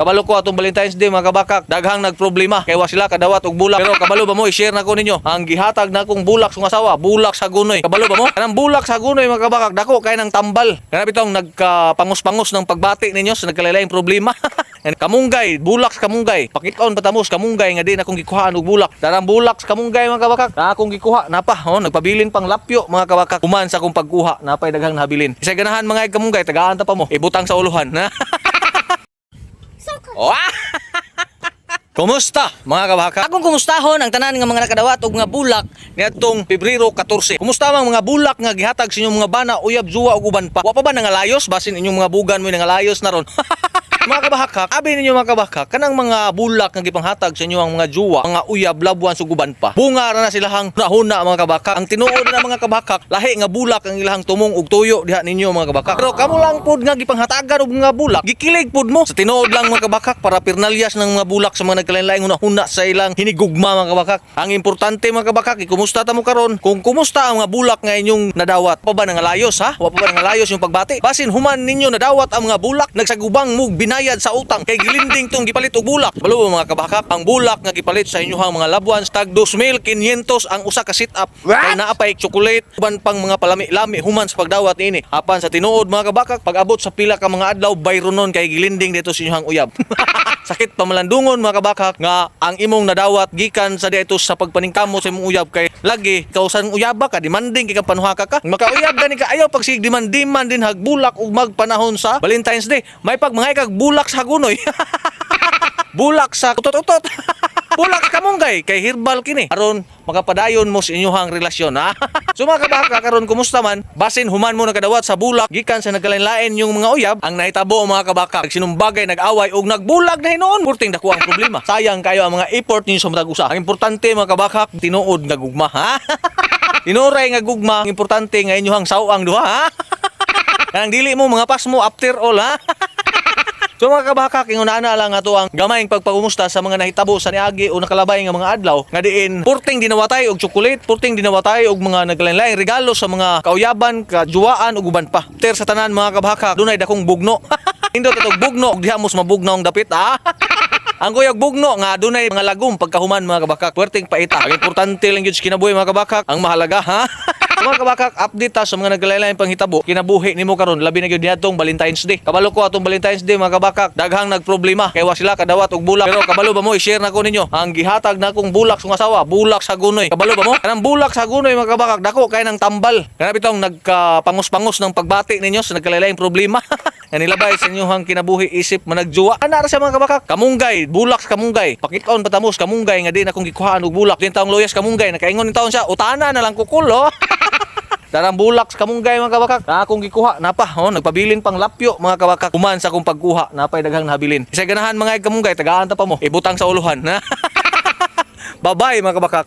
Kabalo ko atong Valentine's Day mga kabakak. Daghang nagproblema kay wa sila kadawat og bulak. Pero kabalo ba mo i-share na ko ninyo ang gihatag na kong bulak sa asawa, bulak sa gunoy. Kabalo ba mo? Kanang bulak sa gunoy mga kabakak dako kay nang tambal. Kana bitong nagkapangus-pangus ng pagbati ninyo sa nagkalain problema. Yan, kamunggay, bulak sa kamunggay. Pakitaon patamos kamunggay nga di na akong gikuhaan og bulak. Darang bulak sa kamunggay mga kabakak. Na akong gikuha napa, oh, nagpabilin pang lapyo mga kabakak. Kuman sa akong pagkuha, napay daghang nabilin. Isa ganahan mga kamunggay, tagaan ta pa mo. Ibutang sa uluhan. Oh! Kumusta mga kabahaka? Akong kumustahon ang tanan nga mga nakadawat og mga bulak niadtong Pebrero 14. Kumusta ang mga bulak nga gihatag sa inyong mga bana, uyab, juwa ug uban pa? Wa pa ba nangalayos basin inyong mga bugan mo nangalayos na ron? mga kabahaka, abi ninyo mga kabahaka, kanang mga bulak nga gipanghatag sa inyo ang mga juwa, mga uyab, labuan, suguban pa. Bunga ra na silahang nahuna mga kabahaka. Ang tinuod na mga kabahaka, lahi nga bulak ang ilahang tumong ug tuyo diha ninyo mga kabahaka. Pero kamo lang pud nga gipanghatagan og mga bulak, gikilig pud mo sa tinuod lang mga kabahaka para pirnalyas ng mga bulak sa mga nagkalain-laing huna sa ilang hinigugma mga kabahaka. Ang importante mga kabahaka, kumusta ta mo karon? Kung kumusta ang mga bulak nga inyong nadawat? Pa ba nangalayos ha? Wa pa ba nangalayos yung pagbati? Basin human ninyo nadawat ang mga bulak, nagsagubang mug binayad sa utang kay gilinding tong gipalit og bulak. Balo mga kabahaka, ang bulak nga gipalit sa inyohang mga labuan tag 2,500 ang usa ka sit up. Kay naapay chocolate uban pang mga palami-lami human sa pagdawat ini. Apan sa tinuod mga kabakak, pag abot sa pila ka mga adlaw bayronon kay gilinding dito sa inyohang uyab. Sakit pamalandungon mga kabakak nga ang imong nadawat gikan sa dito sa pagpaningkamo sa imong uyab kay lagi kausan uyaba ka demanding kay ka panuhaka ka makauyab gani ka ayaw pag sig demandiman din hagbulak ug magpanahon sa Valentine's Day. May pag mga bulak sa gunoy bulak sa utot-utot bulak sa kamunggay kay herbal kini. Aron makapadayon mo sa inyong relasyon ha? So mga kabaka karon kumusta man? Basin human mo nakadawat sa bulak. Gikan sa nagkalain-lain yung mga uyab ang nahitabo mga kabaka. Sinumbagay nag-away og nagbulag na hinuon purting dako ang problema. Sayang kayo ang mga effort ninyo sa matag usa ang importante mga kabaka tinuod nga gugma ha? Tinuray nga gugma, ang importante nga inyong sawang duha ha. Kanang dili mo mga pas mo after all ha. So mga kabaka, kingunana lang ato ang gamayng pagpagumusta sa mga nahitabo sa niagi o nakalabay nga mga adlaw nga diin purting dinawatay og chocolate, purting dinawatay og mga naglain-lain regalo sa mga kauyaban, kajuwaan ug uban pa. Ter sa tanan mga kabaka, dunay dakong bugno. Indot atog bugno ug diha mos mabugnaw ang dapit ha. Ang kuyog bugno nga dunay mga lagom pagkahuman mga kabakak. Puwerteng paita. Ang importante lang sa kinabuhi mga kabakak. Ang mahalaga ha. mga kabakak, update ta sa mga naglalaylayan panghitabo. Kinabuhi nimo karon labi na gyud niadtong Valentine's Day. Kabalo ko atong Valentine's Day mga kabakak. Daghang nagproblema kay wa sila kadawat og bulak. Pero kabalo ba mo i-share na ko ninyo ang gihatag na kong bulak sa asawa, bulak sa gunoy. Kabalo ba mo? Kanang bulak sa gunoy mga kabakak dako kay nang tambal. Kana bitong nagkapangus-pangus ng pagbati ninyo sa nagkalalayang problema. nga nilabay sa inyong kinabuhi isip managjuwa. Ana ra sa mga kabakak. Kamunggay, bulak sa kamunggay. Pakitaon patamos kamunggay nga di na kong gikuhaan og bulak. Din taong loyas kamunggay nakaingon ni taon siya. Utana na lang kukulo. Darang bulak sa kamunggay mga kabakak. Na akong gikuha napa, oh, nagpabilin pang lapyo mga kabakak. Kuman sa akong pagkuha, napay daghang nabilin. Isa ganahan mga kamunggay, tagaan ta pa mo. Ibutang sa uluhan. Bye-bye mga kabakak.